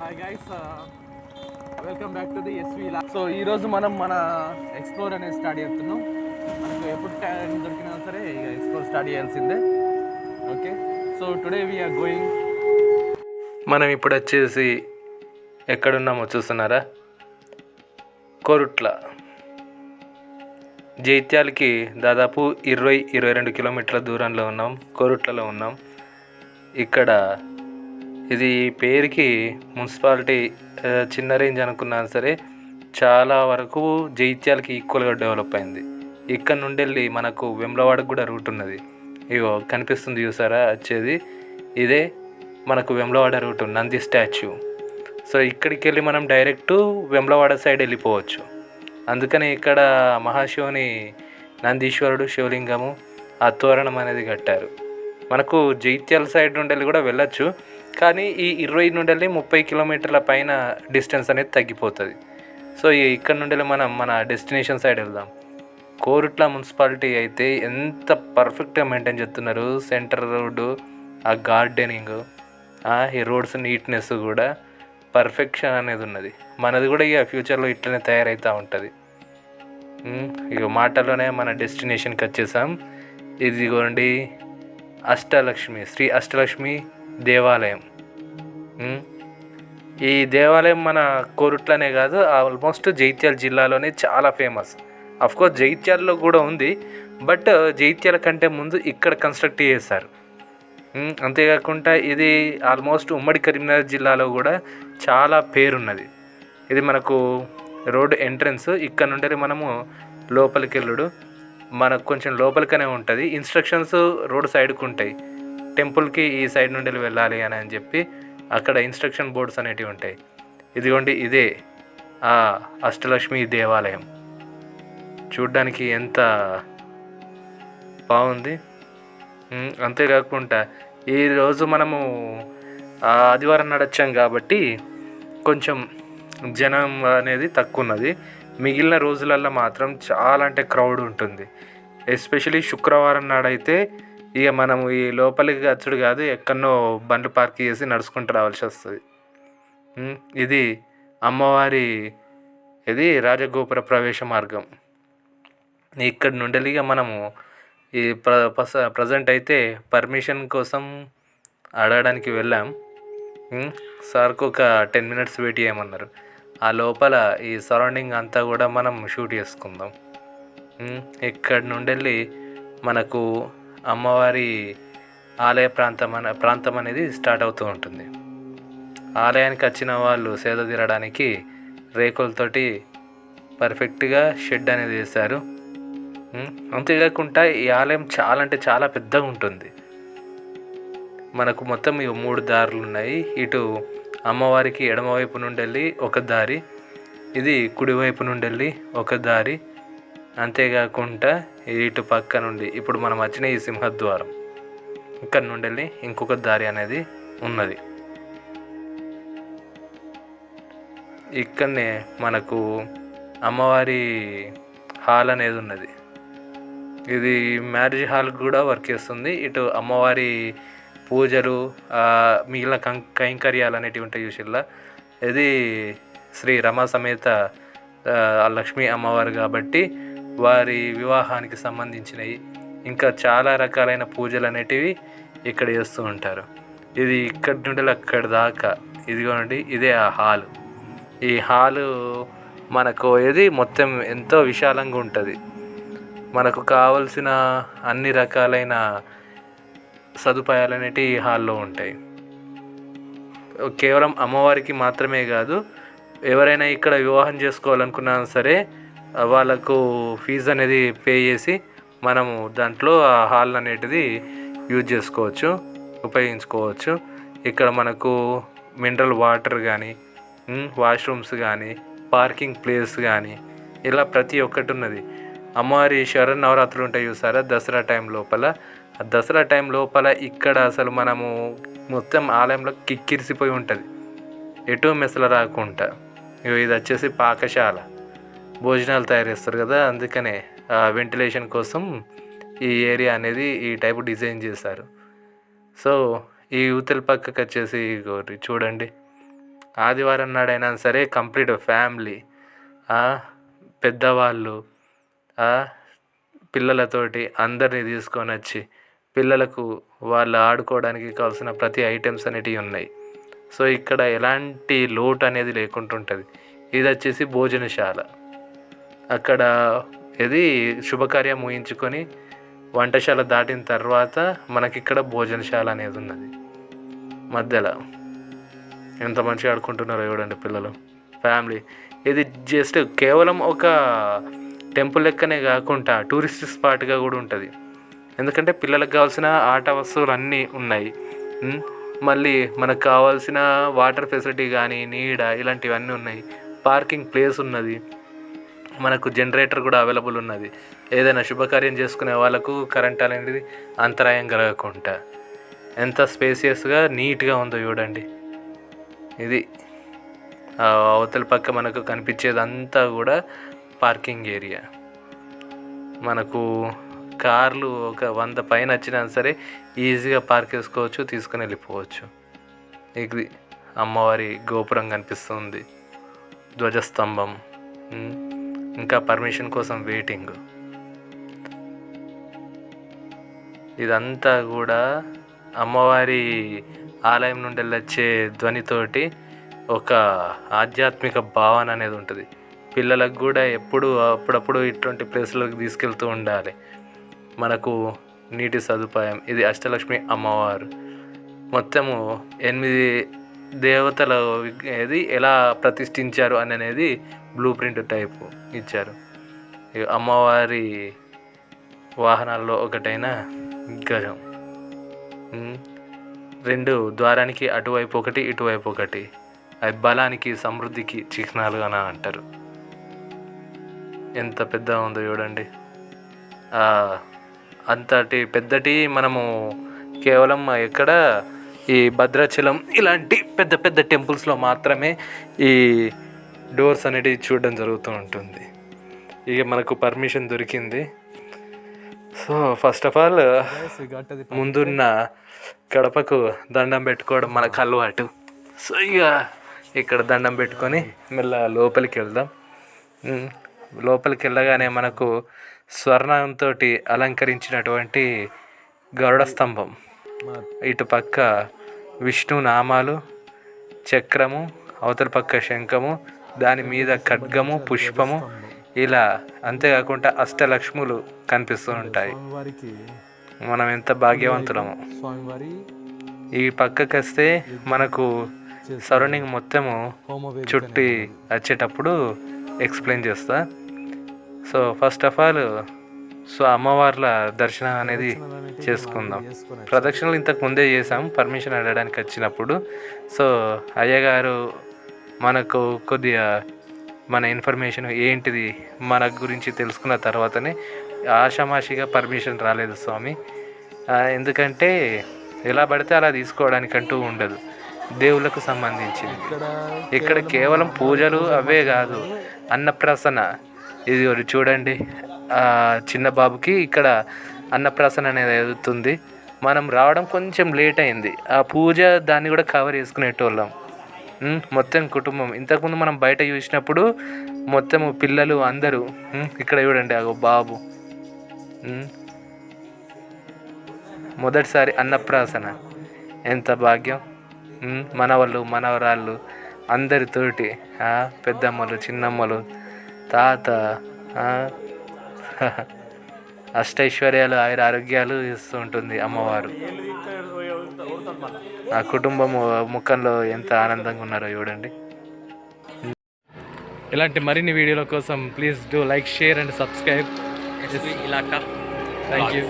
Hi guys welcome back to the S V law so ఈరోజు మనం మన explore అనేది స్టార్ట్ చేస్తున్నాం. మనకు ఎప్పుడు టైం దొరికినా సరే ఇక ఎక్స్ప్లోర్ స్టార్ట్ చేయాల్సిందే. Okay so today we are going మనం ఇప్పుడు వచ్చేసి ఎక్కడున్నామో చూస్తున్నారా? కోరుట్ల. జైత్యాలకి దాదాపు ఇరవై ఇరవై రెండు కిలోమీటర్ల దూరంలో ఉన్నాం. కోరుట్లలో ఉన్నాం. ఇక్కడ ఇది పేరుకి మున్సిపాలిటీ చిన్న రేంజ్ అనుకున్నా సరే చాలా వరకు జైత్యాలకి ఈక్వల్గా డెవలప్ అయింది. ఇక్కడ నుండి వెళ్ళి మనకు వెమ్లవాడకు కూడా రూట్ ఉన్నది. ఇగో కనిపిస్తుంది చూసారా వచ్చేది. ఇదే మనకు Vemulawada route Nandi statue. So ఇక్కడికి వెళ్ళి మనం డైరెక్ట్ వెమ్లవాడ సైడ్ వెళ్ళిపోవచ్చు. అందుకని ఇక్కడ మహాశివుని నందీశ్వరుడు శివలింగము ఆ తోరణం అనేది కట్టారు. మనకు జైత్యాల సైడ్ నుండి వెళ్ళి కూడా వెళ్ళొచ్చు. కానీ ఈ ఇరవై నుండి వెళ్ళి ముప్పై కిలోమీటర్ల పైన డిస్టెన్స్ అనేది తగ్గిపోతుంది. సో ఇక్కడ నుండి మనం మన డెస్టినేషన్ సైడ్ వెళ్దాం. కోరుట్ల మున్సిపాలిటీ అయితే ఎంత పర్ఫెక్ట్గా మెయింటైన్ చేస్తున్నారు. సెంటర్ రోడ్డు ఆ గార్డెనింగ్ ఈ రోడ్స్ నీట్నెస్ కూడా పర్ఫెక్షన్ అనేది ఉన్నది. మనది కూడా ఇక ఫ్యూచర్లో ఇట్లనే తయారవుతూ ఉంటుంది. ఇక మాటలోనే మన డెస్టినేషన్కి వచ్చేసాం. ఇదిగోండి అష్టలక్ష్మి శ్రీ అష్టలక్ష్మి దేవాలయం. ఈ దేవాలయం మన కోరుట్లనే కాదు ఆల్మోస్ట్ జైత్యాల జిల్లాలోనే చాలా ఫేమస్. కోర్స్ జైత్యాలలో కూడా ఉంది బట్ జైత్యాల కంటే ముందు ఇక్కడ కన్స్ట్రక్ట్ చేశారు. అంతేకాకుండా ఇది ఆల్మోస్ట్ ఉమ్మడి కరీంనగర్ జిల్లాలో కూడా చాలా పేరున్నది. ఇది మనకు రోడ్ ఎంట్రన్స్ ఇక్కడ నుండి మనము లోపలికి వెళ్ళడు. మనకు కొంచెం లోపలికనే ఉంటుంది. ఇన్స్ట్రక్షన్స్ రోడ్ సైడ్కు ఉంటాయి. టెంపుల్కి ఈ సైడ్ నుండి వెళ్ళాలి అని అని చెప్పి అక్కడ ఇన్స్ట్రక్షన్ బోర్డ్స్ అనేటివి ఉంటాయి. ఇదిగోండి ఇదే ఆ అష్టలక్ష్మి దేవాలయం. చూడ్డానికి ఎంత బాగుంది. అంతేకాకుండా ఈరోజు మనము ఆదివారం నడచాం కాబట్టి కొంచెం జనం అనేది తక్కువ ఉన్నది మిగిలిన రోజులల్లో మాత్రం చాలా అంటే క్రౌడ్ ఉంటుంది. ఎస్పెషలీ శుక్రవారం నాడైతే ఇక మనం ఈ లోపలికి వచ్చుడు కాదు ఎక్కడనో బండ్లు పార్క్ చేసి నడుచుకుంటూ రావాల్సి వస్తుంది. ఇది అమ్మవారి ఇది రాజగోపుర ప్రవేశ మార్గం. ఇక్కడ నుండి ఇక మనము ఈ ప్ర ప్రజెంట్ అయితే పర్మిషన్ కోసం అడగడానికి వెళ్ళాం. సార్కు ఒక టెన్ మినిట్స్ వెయిట్ చేయమన్నారు. ఆ లోపల ఈ సరౌండింగ్ అంతా కూడా మనం షూట్ చేసుకుందాం. ఇక్కడ నుండి వెళ్ళి మనకు అమ్మవారి ఆలయ ప్రాంతం అనే ప్రాంతం అనేది స్టార్ట్ అవుతూ ఉంటుంది. ఆలయానికి వచ్చిన వాళ్ళు సేద తీరడానికి రేకులతోటి పర్ఫెక్ట్గా షెడ్ అనేది వేశారు. అంతేకాకుండా ఈ ఆలయం చాలా అంటే చాలా పెద్దగా ఉంటుంది. మనకు మొత్తం ఇవి మూడు దారులు ఉన్నాయి. ఇటు అమ్మవారికి ఎడమవైపు నుండి వెళ్ళి ఒక దారి ఇది కుడివైపు నుండి వెళ్ళి ఒక దారి అంతేకాకుండా ఇటు పక్క నుండి ఇప్పుడు మనం వచ్చిన ఈ సింహద్వారం. ఇక్కడ నుండి వెళ్ళి ఇంకొక దారి అనేది ఉన్నది. ఇక్కడనే మనకు అమ్మవారి హాల్ అనేది ఉన్నది. ఇది మ్యారేజ్ హాల్ కూడా వర్క్ చేస్తుంది. ఇటు అమ్మవారి పూజలు మిగిలిన కం కైంకర్యాలు అనేటివి ఉంటాయి చూసిల్లా. ఇది శ్రీ రమ సమేత లక్ష్మీ అమ్మవారు కాబట్టి వారి వివాహానికి సంబంధించినవి ఇంకా చాలా రకాలైన పూజలు అనేటివి ఇక్కడ చేస్తూ ఉంటారు. ఇది ఇక్కడి నుండి అక్కడి దాకా. ఇదిగోనండి ఇదే ఆ హాలు. ఈ హాలు మనకు ఏది మొత్తం ఎంతో విశాలంగా ఉంటుంది. మనకు కావలసిన అన్ని రకాలైన సదుపాయాలు అనేటివి ఈ హాల్లో ఉంటాయి. కేవలం అమ్మవారికి మాత్రమే కాదు ఎవరైనా ఇక్కడ వివాహం చేసుకోవాలనుకున్నా సరే వాళ్ళకు ఫీజు అనేది పే చేసి మనము దాంట్లో ఆ హాల్ అనేటిది యూజ్ చేసుకోవచ్చు ఉపయోగించుకోవచ్చు. ఇక్కడ మనకు మినరల్ వాటర్ కానీ వాష్రూమ్స్ కానీ పార్కింగ్ ప్లేస్ కానీ ఇలా ప్రతి ఒక్కటి ఉన్నది. అమ్మవారి శరణ్ నవరాత్రులు ఉంటాయి చూసారా? దసరా టైం లోపల. దసరా టైం లోపల ఇక్కడ అసలు మనము మొత్తం ఆలయంలో కిక్కిరిసిపోయి ఉంటుంది. ఎటు మెసలు రాకుండా ఇగో ఇది వచ్చేసి పాకశాల. భోజనాలు తయారు చేస్తారు కదా అందుకనే వెంటిలేషన్ కోసం ఈ ఏరియా అనేది ఈ టైపు డిజైన్ చేశారు. సో ఈ యువతల పక్కకు వచ్చేసి చూడండి. ఆదివారం నాడైనా సరే కంప్లీట్ ఫ్యామిలీ పెద్దవాళ్ళు పిల్లలతోటి అందరినీ తీసుకొని వచ్చి పిల్లలకు వాళ్ళు ఆడుకోవడానికి కావాల్సిన ప్రతి ఐటమ్స్ అనేటివి ఉన్నాయి. సో ఇక్కడ ఎలాంటి లోటు అనేది లేకుండా ఉంటుంది ఇది వచ్చేసి భోజనశాల. అక్కడ ఇది శుభకార్యం ఊహించుకొని వంటశాల దాటిన తర్వాత మనకి ఇక్కడ భోజనశాల అనేది ఉన్నది. మధ్యలో. ఎంత మంచిగా ఆడుకుంటున్నారో చూడండి పిల్లలు. ఫ్యామిలీ. ఇది జస్ట్ కేవలం ఒక టెంపుల్ లెక్కనే కాకుండా టూరిస్ట్ స్పాట్గా కూడా ఉంటుంది. ఎందుకంటే పిల్లలకు కావాల్సిన ఆట వస్తువులు అన్నీ ఉన్నాయి. మళ్ళీ మనకు కావాల్సిన వాటర్ ఫెసిలిటీ కానీ నీడ ఇలాంటివన్నీ ఉన్నాయి. పార్కింగ్ ప్లేస్ ఉన్నది. మనకు జనరేటర్ కూడా అవైలబుల్ ఉన్నది. ఏదైనా శుభకార్యం చేసుకునే వాళ్ళకు కరెంట్ అనేది అంతరాయం కలగకుండా. ఎంత స్పేసియస్గా నీట్గా ఉందో చూడండి. ఇది ఆ అవతల పక్క మనకు కనిపించేదంతా కూడా పార్కింగ్ ఏరియా మనకు కార్లు ఒక వంద పైన వచ్చినా సరే ఈజీగా పార్క్ చేసుకోవచ్చు తీసుకుని వెళ్ళిపోవచ్చు. ఇది అమ్మవారి గోపురం కనిపిస్తుంది. ధ్వజస్తంభం. ఇంకా పర్మిషన్ కోసం వెయిటింగ్. ఇదంతా కూడా అమ్మవారి ఆలయం నుండి వెళ్ళొచ్చే ధ్వనితోటి ఒక ఆధ్యాత్మిక భావన అనేది ఉంటుంది. పిల్లలకు కూడా ఎప్పుడు అప్పుడప్పుడు ఇటువంటి ప్లేస్లకు తీసుకెళ్తూ ఉండాలి. మనకు నీటి సదుపాయం. ఇది అష్టలక్ష్మి అమ్మవారు. మొత్తము ఎనిమిది దేవతల విగ్- ఇది ఎలా ప్రతిష్ఠించారు అని అనేది బ్లూ ప్రింట్ టైపు ఇచ్చారు. అమ్మవారి వాహనాల్లో ఒకటైన గజం. రెండు ద్వారానికి అటువైపు ఒకటి ఇటువైపు ఒకటి. అవి బలానికి సమృద్ధికి చిహ్నాలు అని అంటారు. ఎంత పెద్ద ఉందో చూడండి. అంతటి పెద్దటి మనము కేవలం ఎక్కడ ఈ భద్రాచలం ఇలాంటి పెద్ద పెద్ద టెంపుల్స్లో మాత్రమే ఈ డోర్స్ అనేటివి చూడడం జరుగుతూ ఉంటుంది. ఇక మనకు పర్మిషన్ దొరికింది. సో ఫస్ట్ ఆఫ్ ఆల్ ముందున్న గడపకు దండం పెట్టుకోవడం మనకు అలవాటు. సో ఇక ఇక్కడ దండం పెట్టుకొని మెల్ల లోపలికి వెళ్దాం. లోపలికి వెళ్ళగానే మనకు స్వర్ణంతో అలంకరించినటువంటి గరుడ స్తంభం. ఇటు పక్క విష్ణు నామాలు చక్రము అవతల పక్క శంఖము దాని మీద ఖడ్గము పుష్పము ఇలా అంతేకాకుండా అష్టలక్ష్ములు కనిపిస్తూ ఉంటాయి. మనం ఎంత భాగ్యవంతులము. స్వామివారి ఈ పక్కకి వస్తే మనకు సరౌండింగ్ మొత్తము చుట్టి వచ్చేటప్పుడు ఎక్స్ప్లెయిన్ చేస్తా. So first of all so అమ్మవార్ల దర్శనం అనేది చేసుకుందాం. ప్రదక్షిణలు ఇంతకు ముందే చేసాం పర్మిషన్ అడగడానికి వచ్చినప్పుడు. సో అయ్యగారు మనకు కొద్దిగా మన ఇన్ఫర్మేషన్ ఏంటిది మన గురించి తెలుసుకున్న తర్వాతనే ఆషామాషిగా పర్మిషన్ రాలేదు స్వామి. ఎందుకంటే ఎలా పడితే అలా తీసుకోవడానికంటూ ఉండదు. దేవుళ్ళకు సంబంధించింది. ఇక్కడ కేవలం పూజలు అవే కాదు అన్నప్రాసన. ఇది చూడండి. చిన్న బాబుకి ఇక్కడ అన్నప్రాసన అనేది అవుతుంది. మనం రావడం కొంచెం లేట్ అయింది. ఆ పూజ దాన్ని కూడా కవర్ చేసుకునేటోళ్ళం. మొత్తం కుటుంబం. ఇంతకుముందు మనం బయట చూసినప్పుడు మొత్తం పిల్లలు అందరూ ఇక్కడ చూడండి అగో బాబు. మొదటిసారి అన్నప్రాసన. ఎంత భాగ్యం. మనవాళ్ళు మనవరాళ్ళు అందరితోటి పెద్దమ్మలు చిన్నమ్మలు తాత అష్టైశ్వర్యాలు ఆయుర ఆరోగ్యాలు ఇస్తూ ఉంటుంది అమ్మవారు. ఆ కుటుంబం ముఖంలో ఎంత ఆనందంగా ఉన్నారో చూడండి. ఇలాంటి మరిన్ని వీడియోల కోసం please do like share and subscribe. ఇలాకా thank you